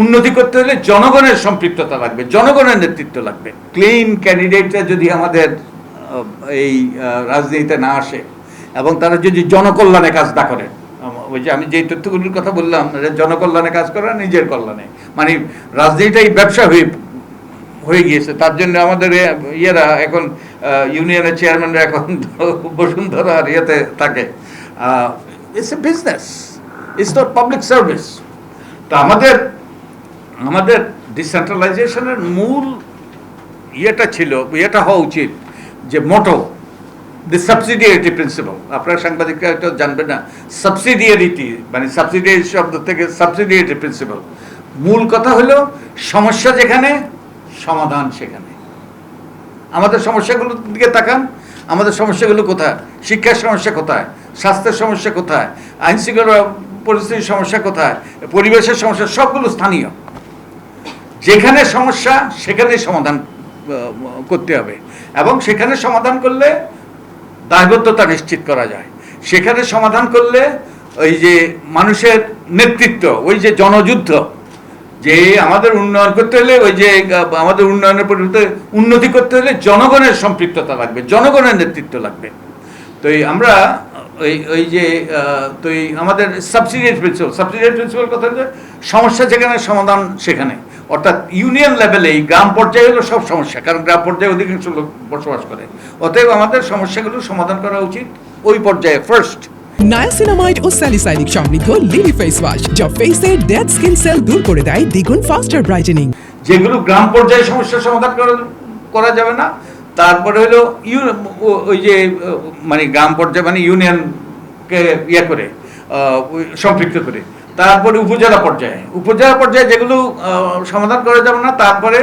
উন্নতি করতে হলে জনগণের সম্পৃক্ততা লাগবে, জনগণের নেতৃত্ব লাগবে। ক্লিন ক্যান্ডিডেটরা যদি আমাদের এই রাজনীতিতে না আসে এবং তারা যদি জনকল্যাণে কাজ না করে ওই যে আমি যে তথ্যগুলির কথা বললাম জনকল্যাণে কাজ করা নিজের কল্যাণে। মানে রাজনীতিটাই ব্যবসা হয়ে হয়ে গিয়েছে, তার জন্য আমাদের ইয়েরা এখন ইউনিয়নের চেয়ারম্যানরা এখন বসুন্ধরা আর ইয়েতে থাকে। It's a business it's not public service তা আমাদের আমাদের ডিসেন্ট্রালাইজেশনের মূল ইয়েটা ছিল, ইয়েটা হওয়া উচিত যে মোটো দি সাবসিডিয়ারিটি প্রিন্সিপাল আপনারা সাংবাদিকরা হয়তো জানবেন না সাবসিডিয়ারিটি মানে সাবসিডিয়ারি শব্দ থেকে সাবসিডিয়ারিটি প্রিন্সিপাল মূল কথা হলো সমস্যা যেখানে, সমাধান সেখানে। আমাদের সমস্যাগুলোর দিকে তাকান, আমাদের সমস্যাগুলো কোথায়? শিক্ষার সমস্যা কোথায়? স্বাস্থ্যের সমস্যা কোথায়? আইন শৃঙ্খলা পরিস্থিতির সমস্যা কোথায়? পরিবেশের সমস্যা, সবগুলো স্থানীয়। যেখানে সমস্যা, সেখানে সমাধান করতে হবে। এবং সেখানে সমাধান করলে দায়বদ্ধতা নিশ্চিত করা যায়। সেখানে সমাধান করলে ওই যে মানুষের নেতৃত্ব, ওই যে জনযুদ্ধ, যে আমাদের উন্নয়ন করতে হলে ওই যে আমাদের উন্নয়নের পরিবর্তে উন্নতি করতে হলে জনগণের সম্পৃক্ততা লাগবে, জনগণের নেতৃত্ব লাগবে। তো এই আমরা ওই ওই যে তো এই আমাদের সাবসিডিয়ারি প্রিন্সিপাল সাবসিডিয়ারি প্রিন্সিপাল কথা হচ্ছে সমস্যা যেখানে, সমাধান সেখানে। অর্থাৎ ইউনিয়ন লেভেলে এই গ্রাম পর্যায়ে হলো সব সমস্যা কারণ গ্রাম পর্যায়ে অধিকাংশ লোক বসবাস করে। অতএব আমাদের সমস্যাগুলো সমাধান করা উচিত ওই পর্যায়ে ফার্স্ট নায়াসিনামাইড ও স্যালিসাইলিক সমৃদ্ধ লিলি ফেস ওয়াশ যা ফেসের ডেড স্কিন সেল দূর করে দেয় দ্বিগুণ ফাস্টার ব্রাইটেনিং যেগুলো গ্রাম পর্যায়ে সমস্যার সমাধান করা যাবে না। তারপরে হলো ইউ ওই যে মানে গ্রাম পর্যায়ে মানে ইউনিয়নকে ইয়ে করে সম্পৃক্ত করে। তারপরে উপজেলা পর্যায়ে। উপজেলা পর্যায়ে যেগুলো সমাধান করা যাবে না, তারপরে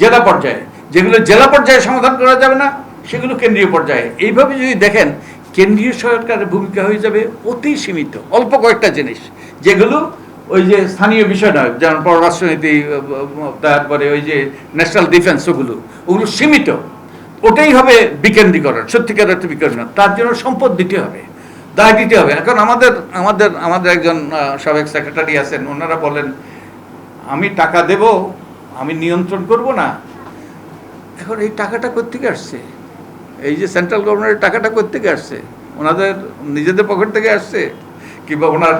জেলা পর্যায়ে। যেগুলো জেলা পর্যায়ে সমাধান করা যাবে না, সেগুলো কেন্দ্রীয় পর্যায়ে। এইভাবে যদি দেখেন, কেন্দ্রীয় সরকারের ভূমিকা হয়ে যাবে অতি সীমিত, অল্প কয়েকটা জিনিস। যেগুলো ওই যে স্থানীয় বিষয় নয়, যেমন পররাষ্ট্রনীতি তারপরে ওই যে ন্যাশনাল ডিফেন্স, ওগুলো। ওগুলো সীমিত। ওটাই হবে বিকেন্দ্রীকরণ, সত্যিকার অর্থে বিকেন্দ্রীকরণ। তার জন্য সম্পদ দিতে হবে। দায় দিতে হবে। এখন আমাদের আমাদের আমাদের একজন সাবেক সেক্রেটারি আছেন, ওনারা বলেন, আমি টাকা দেব, আমি নিয়ন্ত্রণ করব না। এখন এই টাকাটা কোথেকে আসছে? এই যে সেন্ট্রাল গভর্নমেন্টের টাকাটা কোথেকে আসছে? ওনাদের নিজেদের পকেট থেকে আসছে? কিংবা ওনার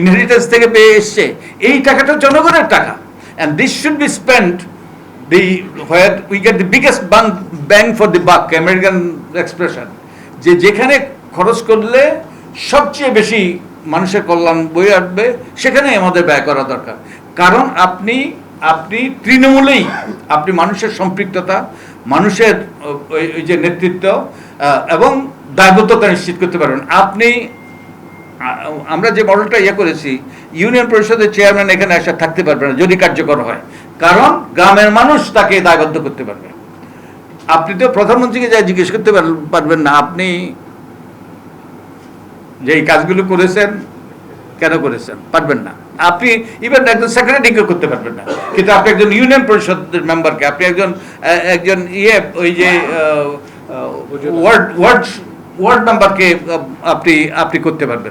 ইনহেরিটেন্স থেকে পেয়ে এসছে? এই টাকাটা জনগণের টাকা। And this should be spend the where we get the biggest bang bang for the buck American expression যে যেখানে খরচ করলে সবচেয়ে বেশি মানুষের কল্যাণ বয়ে আসবে, সেখানেই আমাদের ব্যয় করা দরকার। কারণ আপনি আপনি তৃণমূলেই, আপনি মানুষের সম্পৃক্ততা, মানুষের ওই যে নেতৃত্ব এবং দায়বদ্ধতা নিশ্চিত করতে পারবেন। আপনি আমরা যে মডেলটা ইয়ে করেছি, ইউনিয়ন পরিষদের চেয়ারম্যান এখানে আসা থাকতে পারবে না, যদি কার্যকর হয়। কারণ গ্রামের মানুষ তাকে দায়বদ্ধ করতে পারবে। আপনি তো প্রধানমন্ত্রীকে যা জিজ্ঞেস করতে পারবেন না, আপনি যে এই কাজগুলো করেছেন কেন করেছেন? পারবেন না। আপনি ইভেন একজন সেক্রেটারিকে করতে পারবেন না। কিন্তু আপনি একজন ইউনিয়ন পরিষদের মেম্বারকে আপনি একজন একজন ইয়ে ওই যে ওয়ার্ড ওয়ার্ড ওয়ার্ড মেম্বারকে আপনি আপনি করতে পারবেন।